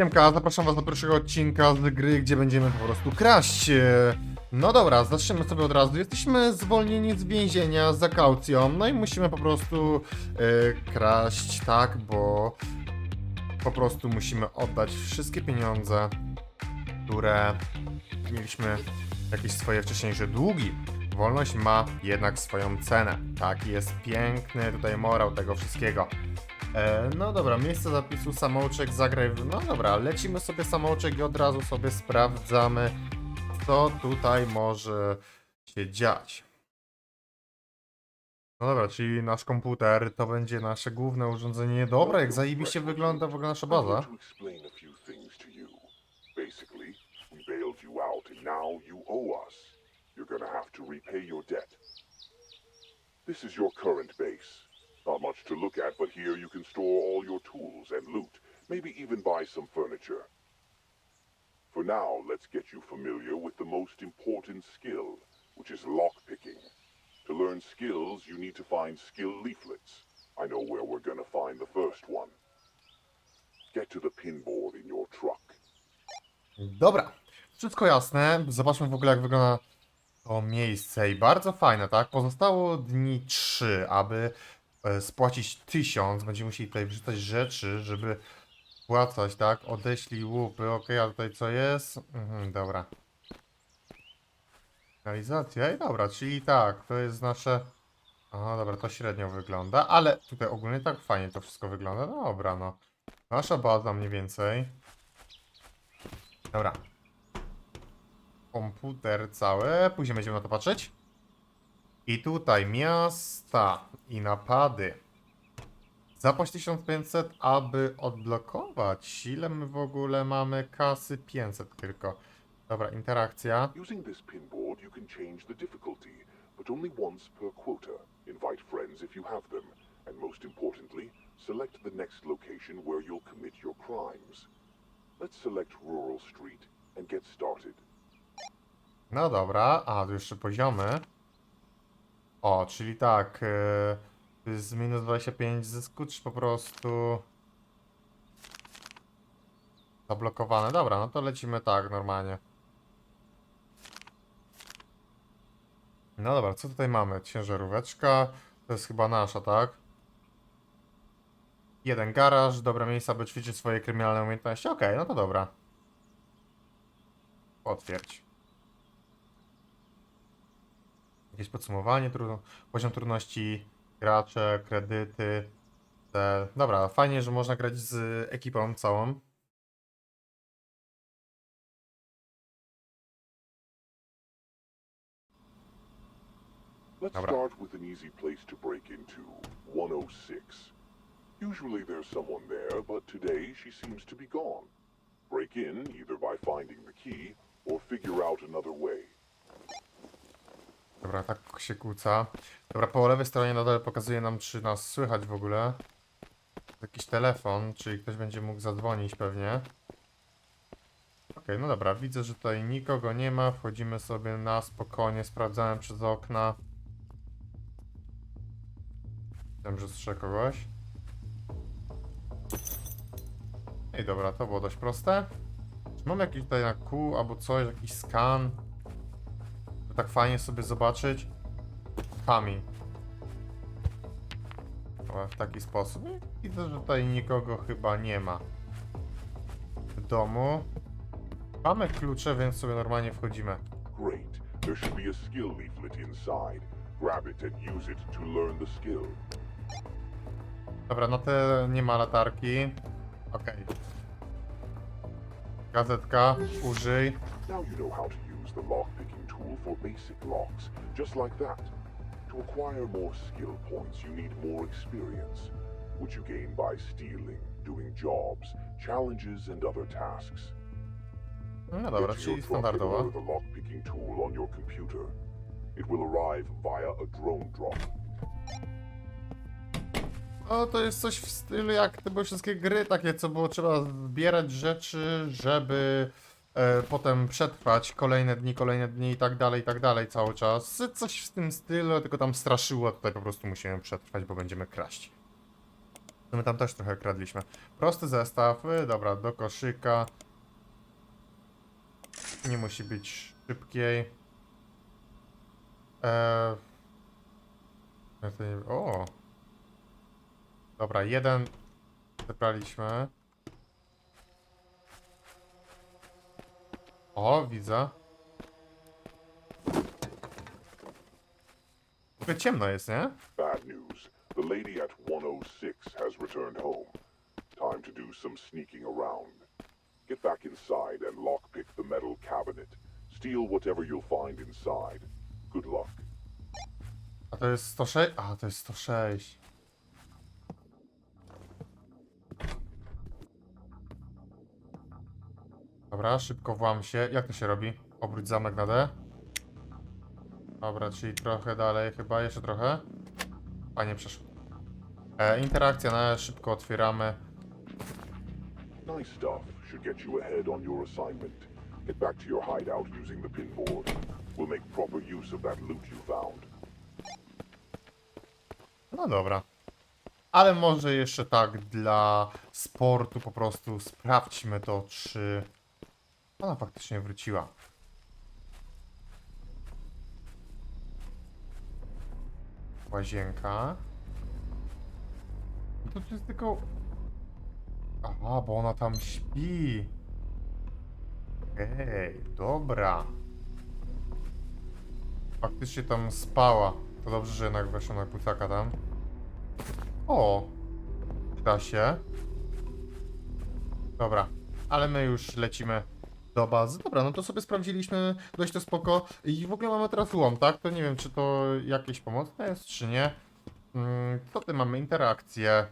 Siemka, zapraszam was do pierwszego odcinka z gry, gdzie będziemy po prostu kraść. No dobra, zaczniemy sobie od razu. Jesteśmy zwolnieni z więzienia za kaucją, no i musimy po prostu e, kraść, tak, bo po prostu musimy oddać wszystkie pieniądze, które mieliśmy, jakieś swoje wcześniejsze długi. Wolność ma jednak swoją cenę. Taki jest piękny tutaj morał tego wszystkiego. E, no dobra, miejsce zapisu samouczek, zagraj. w- No dobra, lecimy sobie samouczek i od razu sobie sprawdzamy, co tutaj może się dziać. No dobra, czyli nasz komputer to będzie nasze główne urządzenie. Dobra, jak zajebiście wygląda w ogóle nasza baza. This is your current base. Not much to look at, but here you can store all your tools and loot, maybe even buy some furniture. For now, let's get you familiar with the most important skill, which is lockpicking. To learn skills, you need to find skill leaflets. I know where we're gonna find the first one. Get to the pinboard in your truck. Dobra, wszystko jasne. Zobaczmy w ogóle jak wygląda to miejsce i bardzo fajne, tak? Pozostało dni 3, aby spłacić 1000. Będziemy musieli tutaj wrzucać rzeczy, żeby płacać, tak? Odeślij łupy, ok, a tutaj co jest? Mhm, dobra. Realizacja i dobra, czyli tak, to jest nasze... Aha, dobra, to średnio wygląda, ale tutaj ogólnie tak fajnie to wszystko wygląda. Dobra, no. Nasza baza mniej więcej. Dobra. Komputer cały. Później będziemy na to patrzeć. I tutaj miasta i napady. Zapłać 1500, aby odblokować. Ile my w ogóle mamy kasy? 500 tylko. Dobra, interakcja. Using this pinboard, you can change the difficulty, but only once per quota. Invite friends if you have them, and most importantly, select the next location where you'll commit your crimes. Let's select Rural Street and get started. No dobra, a tu jeszcze poziomy. O, czyli tak. Yy, jest minus 25 zysku, czy po prostu. Zablokowane. Dobra, no to lecimy tak normalnie. No dobra, co tutaj mamy? Ciężaróweczka. To jest chyba nasza, tak? Jeden garaż, dobre miejsca, by ćwiczyć swoje kryminalne umiejętności. Okej, no to dobra. Potwierdź. Jakieś podsumowanie, trudno, poziom trudności, gracze, kredyty. Te... Dobra, fajnie, że można grać z ekipą całą. Let's Dobra. start with an easy place to break into 106. Usually there's someone there, but today she seems to be gone. Break in either by finding the key or figure out another way. Dobra, tak się kłóca. Dobra, po lewej stronie nadal pokazuje nam, czy nas słychać w ogóle. Jakiś telefon, czyli ktoś będzie mógł zadzwonić pewnie. Okej, no dobra, widzę, że tutaj nikogo nie ma. Wchodzimy sobie na spokojnie, sprawdzałem przez okna. Wiem, że słyszę kogoś. Ej, dobra, to było dość proste. Czy mam jakiś tutaj na kół albo coś, jakiś skan? Tak fajnie sobie zobaczyć. Kami. O, W taki sposób. I Widzę, że tutaj nikogo chyba nie ma. W domu. Mamy klucze, więc sobie normalnie wchodzimy. Great. There should be a skill leaflet inside. Grab it and use it to learn the skill. Dobra, no te nie ma latarki. Okej. Gazetka, użyj. Now you know how to use the lockpicking tool for basic locks, just like that. To acquire more skill points, you need more experience, which you gain by stealing, doing jobs, challenges, and other tasks. No dobra, Get to czyli your truck and standardowo. order the lockpicking tool on your computer. It will arrive via a drone drop. No to jest coś w stylu jak te były wszystkie gry takie, co było trzeba zbierać rzeczy, żeby potem przetrwać kolejne dni, kolejne dni i tak dalej, i tak dalej cały czas. Coś w tym stylu, tylko tam straszyło, tutaj po prostu musimy przetrwać, bo będziemy kraść. My tam też trochę kradliśmy. Prosty zestaw, y, dobra, do koszyka. Nie musi być szybkiej. Eee... O! Dobra, jeden zebraliśmy. O, widzę. W ogóle ciemno jest, nie? Bad news. The lady at 106 has returned home. Time to do some sneaking around. Get back inside and lockpick the metal cabinet. Steal whatever you'll find inside. Good luck. A to jest 106? A, to jest 106. Dobra, szybko włam się. Jak to się robi? Obróć zamek na D. Dobra, czyli trochę dalej chyba, jeszcze trochę. A nie przeszło. E, interakcja na E, szybko otwieramy. Nice stuff. Should get you ahead on your assignment. Get back to your hideout using the pinboard. We'll make proper use of that loot you found. No dobra. Ale może jeszcze tak dla sportu po prostu sprawdźmy to, czy ona faktycznie wróciła. Łazienka. To jest tylko... Aha, bo ona tam śpi. Ej, dobra. Faktycznie tam spała. To dobrze, że jednak weszła na plecaka tam. O! Da się. Dobra, ale my już lecimy do bazy. Dobra, no to sobie sprawdziliśmy dość to spoko. I w ogóle mamy teraz łom, tak? To nie wiem, czy to jakieś pomocne jest, czy nie. Mm, co ty mamy? Interakcje.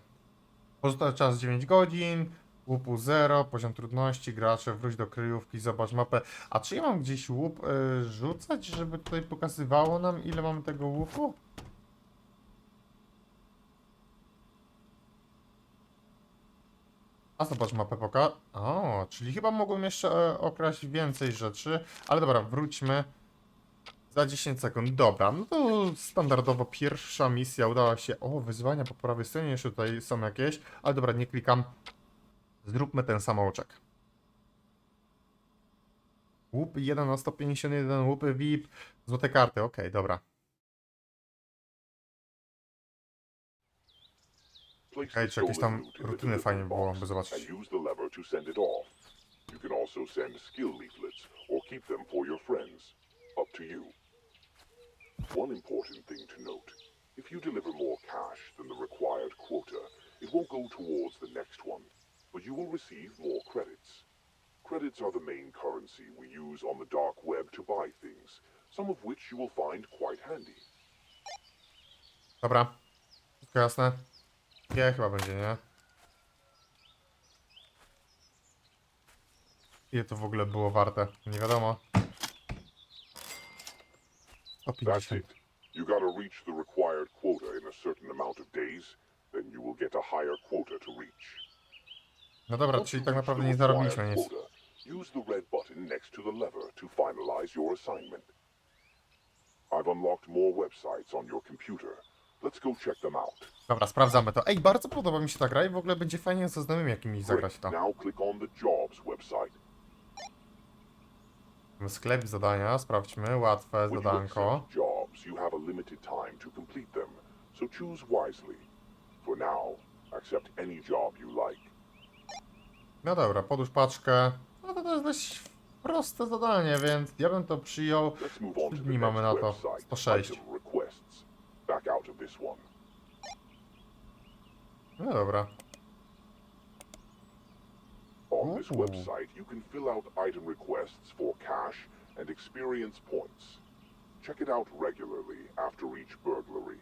Pozostały czas 9 godzin. Łupu 0, poziom trudności, gracze, wróć do kryjówki, zobacz mapę. A czy ja mam gdzieś łup y, rzucać, żeby tutaj pokazywało nam, ile mamy tego łupu? A zobacz mapę poka. O, czyli chyba mogłem jeszcze e, okraść więcej rzeczy. Ale dobra, wróćmy. Za 10 sekund. Dobra, no to standardowo pierwsza misja udała się. O, wyzwania po prawej stronie jeszcze tutaj są jakieś. Ale dobra, nie klikam. Zróbmy ten samouczek. Łup 1 na 151, łupy VIP, złote karty, okej, dobra. The czy jakieś tam loot in the rutyny fajnie było, by zobaczyć. Use the lever to send it off. You can also send skill leaflets or keep them for your friends. Up to you. One important thing to note. If you deliver more cash than the required quota, it won't go towards the next one, but you will receive more credits. Credits are the main currency we use on the dark web to buy things, some of which you will find quite handy. Dobra. Wszystko jasne? Nie, chyba będzie, nie? Ile to w ogóle było warte? Nie wiadomo. That's 150. it. You gotta reach the required quota in a certain amount of days, then you will get a higher quota to reach. No dobra, Once czyli you tak reach naprawdę the nie zarobiliśmy required nic. quota, use the red button next to the lever to finalize your assignment. I've unlocked more websites on your computer. Let's go check them out. Dobra, sprawdzamy to. Ej, bardzo podoba mi się ta gra i w ogóle będzie fajnie ze znajomymi jakimiś zagrać to. Now click on the jobs website. Sklep zadania, sprawdźmy. Łatwe When you zadanko. accept jobs, you have a limited time to complete them, so choose wisely. For now, accept any job you like. No dobra, podłóż paczkę. No to, to jest dość proste zadanie, więc ja bym to przyjął. Let's move on to the Dni mamy na to. website. 106. Item requests. Back out of this one. No dobra. On this website, you can fill out item requests for cash and experience points. Check it out regularly after each burglary.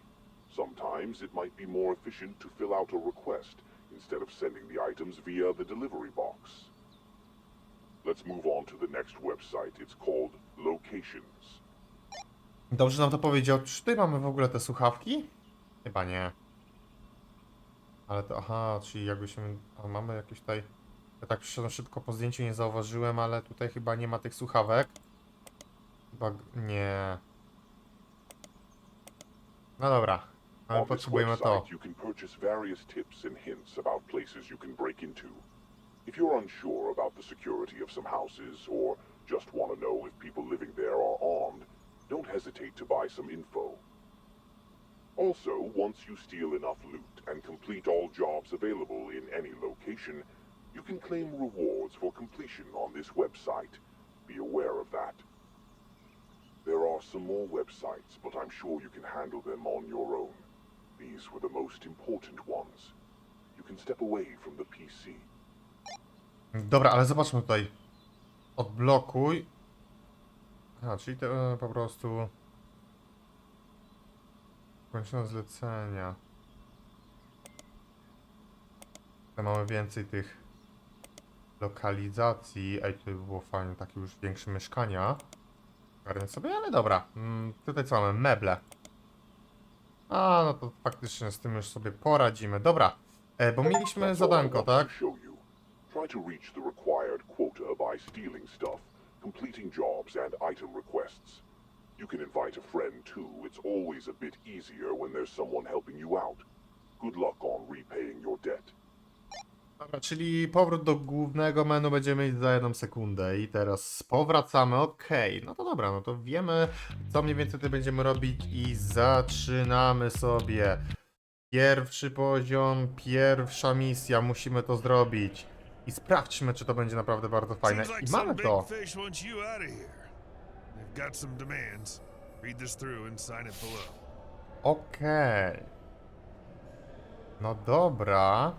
Sometimes it might be more efficient to fill out a request instead of sending the items via the delivery box. Let's move on to the next website. It's called Locations. Dobrze nam to powiedział. Czy tutaj mamy w ogóle te słuchawki? Chyba nie. Ale to, aha, czyli jakbyśmy, a mamy jakieś tutaj, ja tak przyszedłem szybko po zdjęciu, nie zauważyłem, ale tutaj chyba nie ma tych słuchawek. Chyba, nie. No dobra. Ale potrzebujemy to. you can purchase various tips and hints about places you can break into. If you're unsure about the security of some houses, or just want to know if people living there are armed, don't hesitate to buy some info. Also, once you steal enough loot and complete all jobs available in any location, you can claim rewards for completion on this website. Be aware of that. There are some more websites, but I'm sure you can handle them on your own. These were the most important ones. You can step away from the PC. Dobra, ale zobaczmy tutaj. Odblokuj. A, czyli to e, po prostu... Kończone zlecenia. Tutaj mamy więcej tych lokalizacji. Ej, tutaj by było fajnie, takie już większe mieszkania. Garnę sobie, ale dobra. Mm, tutaj co mamy? Meble. A, no to faktycznie z tym już sobie poradzimy. Dobra, e, bo mieliśmy zadanko, tak? Try to reach the required quota by stealing stuff, completing jobs, and item requests. You can invite a friend too. It's always a bit easier when there's someone helping you out. Good luck on repaying your debt. Dobra, czyli powrót do głównego menu będziemy mieć za jedną sekundę i teraz powracamy, okej, no to dobra, no to wiemy co mniej więcej tutaj będziemy robić i zaczynamy sobie. Pierwszy poziom, pierwsza misja, musimy to zrobić i sprawdźmy czy to będzie naprawdę bardzo fajne i mamy to. Okej. No dobra.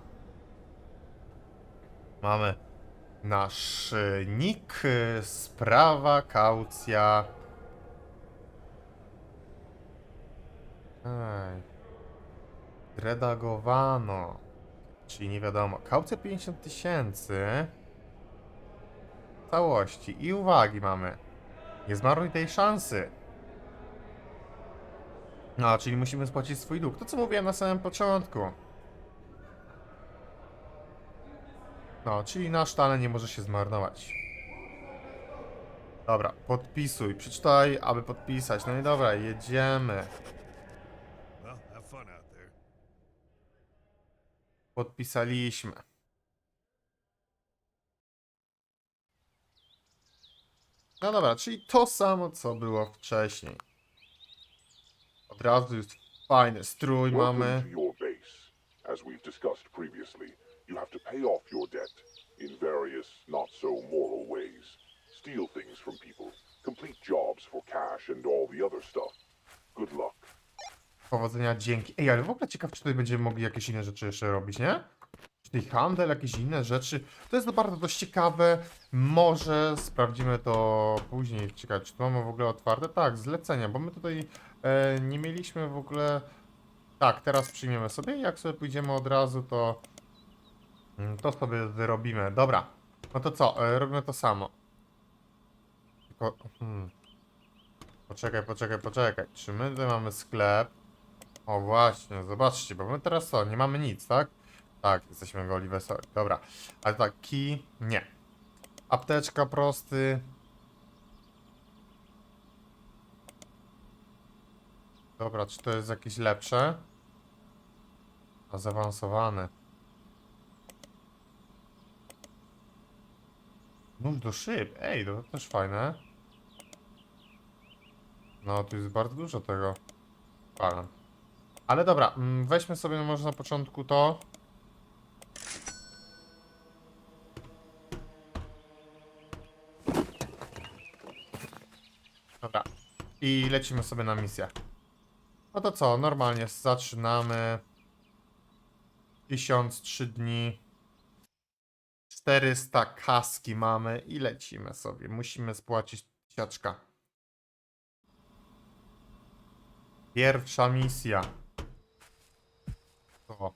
Mamy nasz nick, sprawa, kaucja. Ej. Redagowano. Czyli nie wiadomo. Kaucja 50 tysięcy. Całości. I uwagi mamy. Nie zmarnuj tej szansy. No, czyli musimy spłacić swój dług. To co mówiłem na samym początku. No, czyli nasz talent nie może się zmarnować. Dobra, podpisuj. Przeczytaj, aby podpisać. No i dobra, jedziemy. Well, have fun out there. Podpisaliśmy. No dobra, czyli to samo, co było wcześniej. Od razu jest fajny strój Welcome mamy. to your base. As we've discussed previously, you have to pay off your debt in various not so moral ways. Steal things from people, complete jobs for cash and all the other stuff. Powodzenia, dzięki. Ej, ale w ogóle ciekaw, czy tutaj będziemy mogli jakieś inne rzeczy jeszcze robić, nie? Czy tutaj handel, jakieś inne rzeczy. To jest bardzo dość ciekawe. Może sprawdzimy to później. Ciekawe, czy tu mamy w ogóle otwarte? Tak, zlecenia, bo my tutaj e, nie mieliśmy w ogóle... Tak, teraz przyjmiemy sobie. Jak sobie pójdziemy od razu, to... mm, To sobie wyrobimy. Dobra. No to co? E, robimy to samo. Tylko... Hmm. Poczekaj, poczekaj, poczekaj. Czy my tutaj mamy sklep? O właśnie, zobaczcie, bo my teraz co, nie mamy nic, tak? Tak, jesteśmy goli wesoli, dobra. Ale tak, key, nie. Apteczka prosty. Dobra, czy to jest jakieś lepsze? A zaawansowany. Nóż do szyb, ej, to też fajne. No, tu jest bardzo dużo tego. Fajne. Ale dobra, mm, weźmy sobie może na początku to. Dobra. I lecimy sobie na misję. No to co, normalnie zaczynamy. 1003 dni. 400 kaski mamy i lecimy sobie. Musimy spłacić siaczka. Pierwsza misja. To.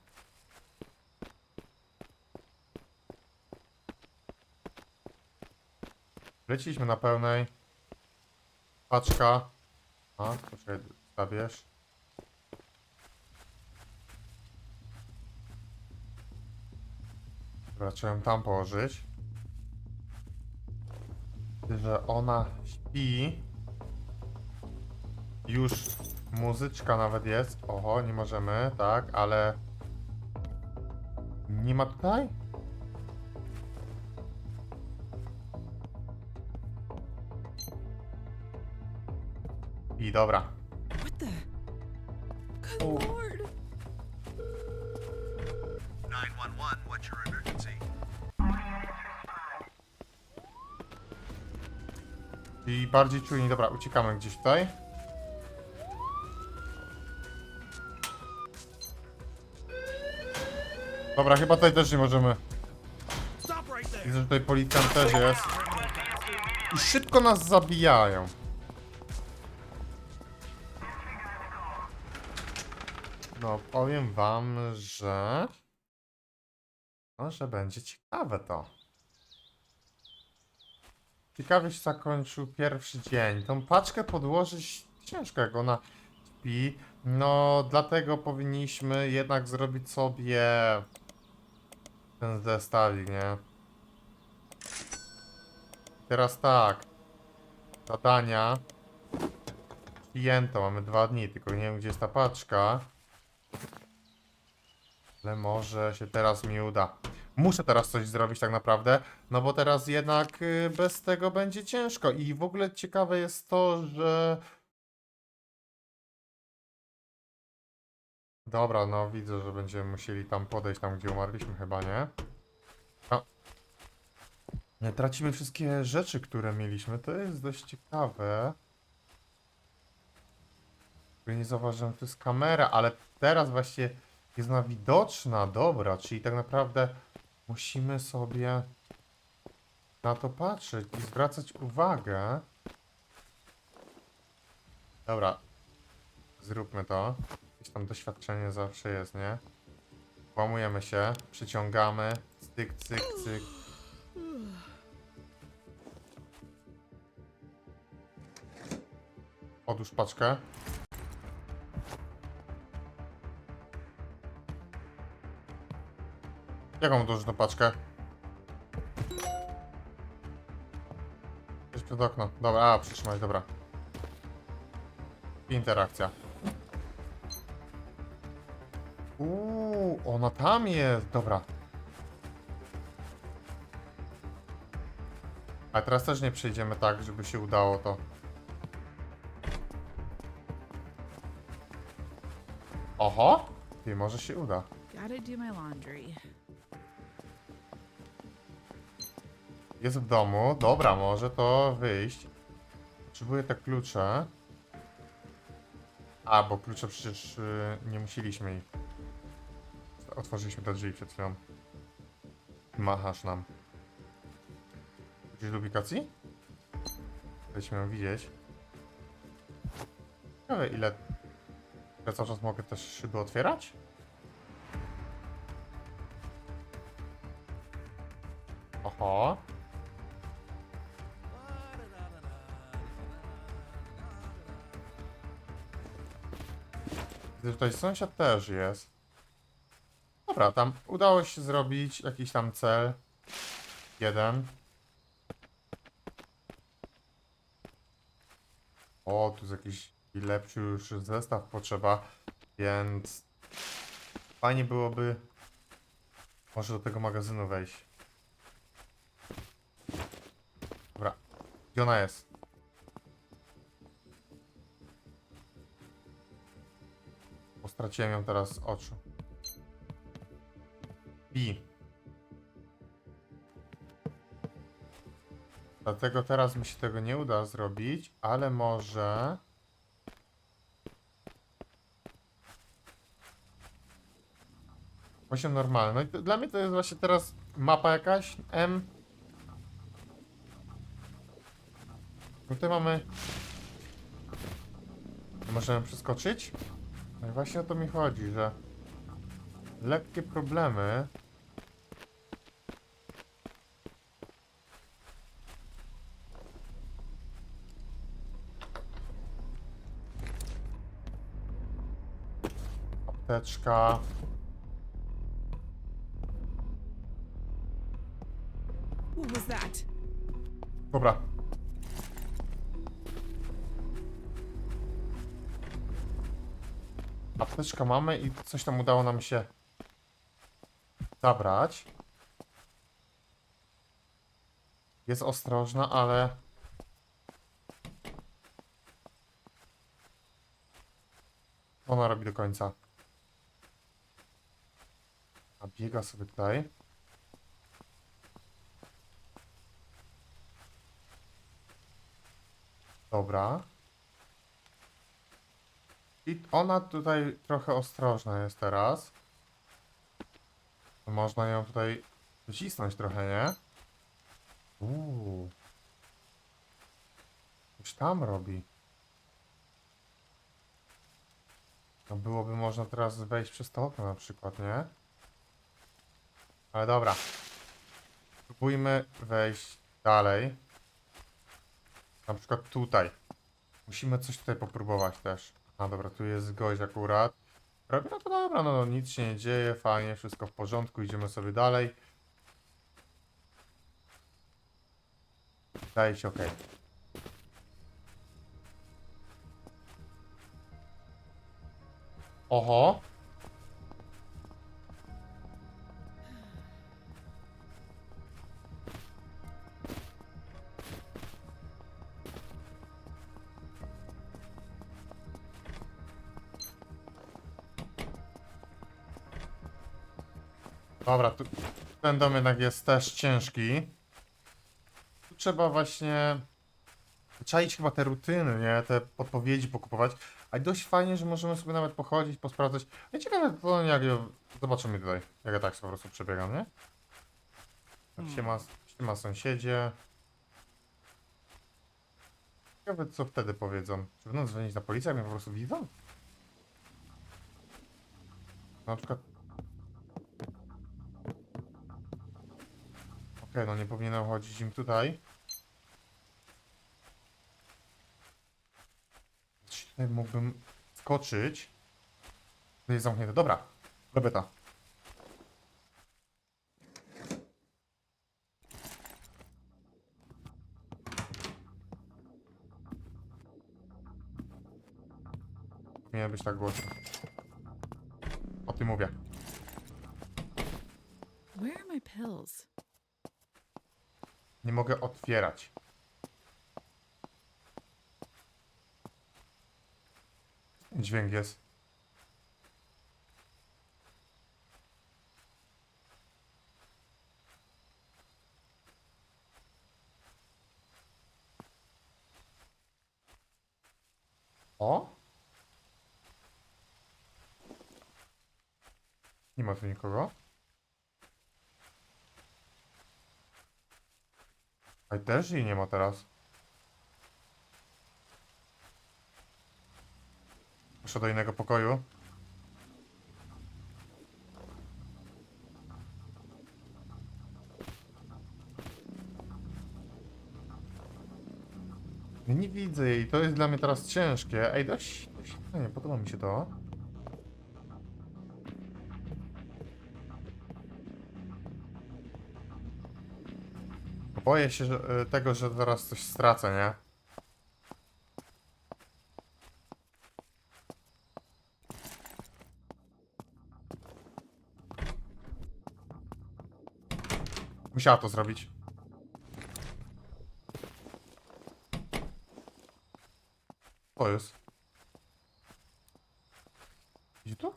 Leciliśmy na pełnej. Paczka. A, poczekaj, stawiesz. Dobra, tam położyć. Że ona śpi. Już Muzyczka nawet jest. Oho, nie możemy, tak, ale... Nie ma tutaj? I dobra. What the? Good lord. 911, what's your emergency? I bardziej czujni. Dobra, uciekamy gdzieś tutaj. Dobra, chyba tutaj też nie możemy. Widzę, że tutaj policjant też jest. I szybko nas zabijają. No, powiem wam, że... No, że będzie ciekawe to. Ciekawie się zakończył pierwszy dzień. Tą paczkę podłożyć ciężko, jak ona śpi. No, dlatego powinniśmy jednak zrobić sobie ten zestawik, nie? Teraz tak. Zadania. Klienta, mamy dwa dni, tylko nie wiem gdzie jest ta paczka. Ale może się teraz mi uda. Muszę teraz coś zrobić tak naprawdę, no bo teraz jednak y, bez tego będzie ciężko. I w ogóle ciekawe jest to, że... Dobra, no widzę, że będziemy musieli tam podejść, tam gdzie umarliśmy chyba, nie? Nie, Tracimy wszystkie rzeczy, które mieliśmy. To jest dość ciekawe. Nie zauważyłem, to jest kamera, ale teraz właśnie jest ona widoczna. Dobra, czyli tak naprawdę musimy sobie na to patrzeć i zwracać uwagę. Dobra, zróbmy to. Jakieś tam doświadczenie zawsze jest, nie? Łamujemy się, przyciągamy, cyk, cyk, cyk. Odłóż paczkę. Jaką tą paczkę? Jest przed okno. Dobra, a przytrzymać, dobra. Interakcja. Ona tam jest, dobra. A teraz też nie przejdziemy tak, żeby się udało to. Oho! Ty, może się uda. Jest w domu. Dobra, może to wyjść. Potrzebuję te klucze. A, bo klucze przecież y, nie musieliśmy ich. Otworzyliśmy te drzwi przed chwilą. Machasz nam. Gdzieś do ubikacji? Ją widzieć. Ciekawe ile... Ja cały czas mogę też szyby otwierać? Oho. Widzę, że tutaj sąsiad też jest. Dobra, tam udało się zrobić jakiś tam cel. Jeden. O, tu jest jakiś lepszy już zestaw potrzeba, więc fajnie byłoby może do tego magazynu wejść. Dobra, gdzie ona jest? Bo straciłem ją teraz z oczu. I. Dlatego teraz mi się tego nie uda zrobić, ale może... Poziom normalny. No i dla mnie to jest właśnie teraz mapa jakaś. M. Tutaj mamy... Możemy przeskoczyć? No i właśnie o to mi chodzi, że lekkie problemy. Apteczka. Dobra. Apteczkę mamy i coś tam udało nam się zabrać. Jest ostrożna, ale... Ona robi do końca? A biega sobie tutaj. Dobra. I ona tutaj trochę ostrożna jest teraz. Można ją tutaj wycisnąć trochę, nie? Uuu. Coś tam robi. No byłoby można teraz wejść przez to okno na przykład, nie? Ale dobra. Spróbujmy wejść dalej. Na przykład tutaj. Musimy coś tutaj popróbować też. A dobra, tu jest gość akurat. Robi, no to dobra, no, no nic się nie dzieje, fajnie, wszystko w porządku, idziemy sobie dalej. Daje się ok. Oho. Dobra, tu, ten dom jednak jest też ciężki. Tu trzeba właśnie czaić chyba te rutyny, nie? Te podpowiedzi pokupować. A dość fajnie, że możemy sobie nawet pochodzić, posprawdzać. Ja ciekawe, to jak ja... Zobaczymy tutaj, jak ja tak po prostu przebiegam, nie? Tak się ma, się ma sąsiedzie. Ciekawe, co wtedy powiedzą. Czy będą dzwonić na policję, jak mnie po prostu widzą? Na przykład Okej, no nie powinienem chodzić im tutaj. Tutaj mógłbym skoczyć. To jest zamknięte. Dobra, robię to. Powinien być tak głośno. O tym mówię. Where are my pills? Nie mogę otwierać. Dźwięk jest. O? Nie ma tu nikogo. A też jej nie ma teraz. Muszę do innego pokoju. Nie widzę jej, to jest dla mnie teraz ciężkie. Ej, dość, dość fajnie, podoba mi się to. Boję się że, e, tego, że zaraz coś stracę, nie? Musiała to zrobić. To jest. Idzie tu?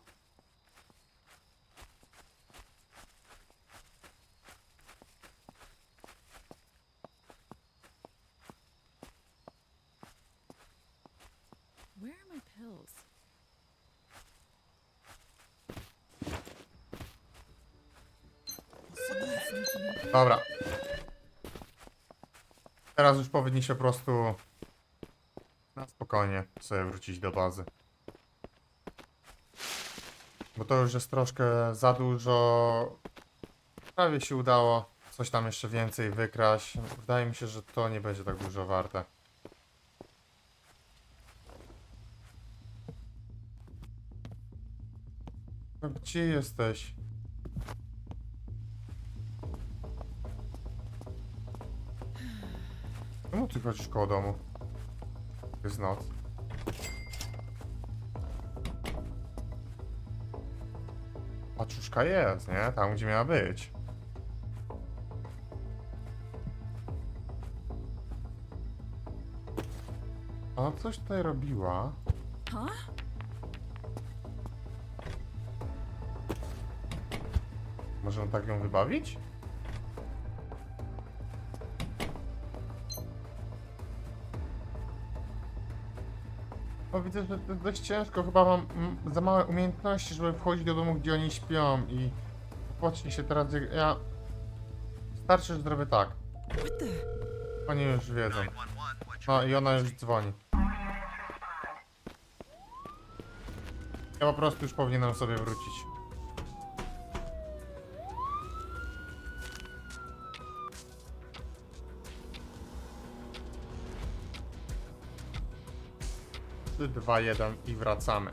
Where are my pills? Someone sneaking in. Dobra. Teraz już powinniśmy po prostu na spokojnie sobie wrócić do bazy. Bo to już jest troszkę za dużo. Prawie się udało coś tam jeszcze więcej wykraść. Wydaje mi się, że to nie będzie tak dużo warte. Gdzie jesteś? Czemu ty chodzisz koło domu? Jest noc. paczuszka jest, nie? Tam, gdzie miała być. Ona coś tutaj robiła. Huh? Możemy tak ją wybawić? Bo widzę, że to jest dość ciężko. Chyba mam mm, za małe umiejętności, żeby wchodzić do domu, gdzie oni śpią i pocznij się teraz. jak- Ja. Starczy, że zrobię tak. Oni już wiedzą. 911, what's your No i ona już dzwoni. Ja po prostu już powinienem sobie wrócić. Trzy, dwa, jeden i wracamy.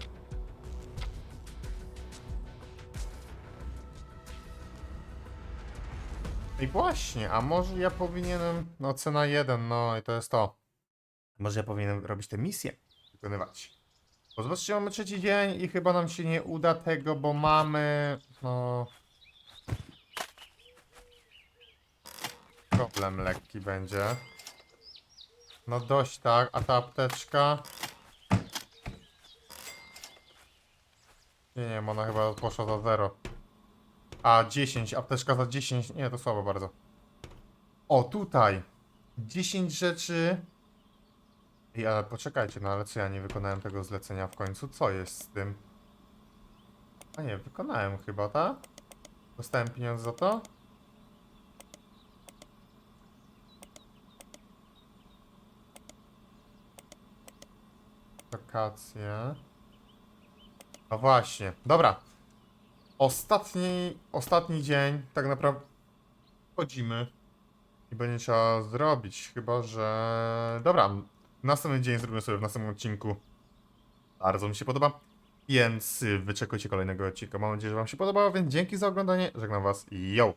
I właśnie, a może ja powinienem. No, cena 1, no i to jest to. Może ja powinienem robić tę misję, wykonywać. Bo zobaczcie, mamy trzeci dzień i chyba nam się nie uda tego, bo mamy. No. Problem lekki będzie. No dość tak, a ta apteczka. Nie, nie, ona chyba poszła za 0. A 10, apteczka za 10. Nie, to słabo bardzo. O, tutaj. 10 rzeczy. I ale poczekajcie, no ale co ja nie wykonałem tego zlecenia w końcu? Co jest z tym? A nie, wykonałem chyba, tak? Dostałem pieniądze za to? Wakacje. No właśnie, dobra. Ostatni, ostatni dzień, tak naprawdę chodzimy i będzie trzeba zrobić, chyba że... Dobra, następny dzień zrobimy sobie w następnym odcinku. Bardzo mi się podoba, więc wyczekujcie kolejnego odcinka. Mam nadzieję, że wam się podobało, więc dzięki za oglądanie, żegnam was i yo!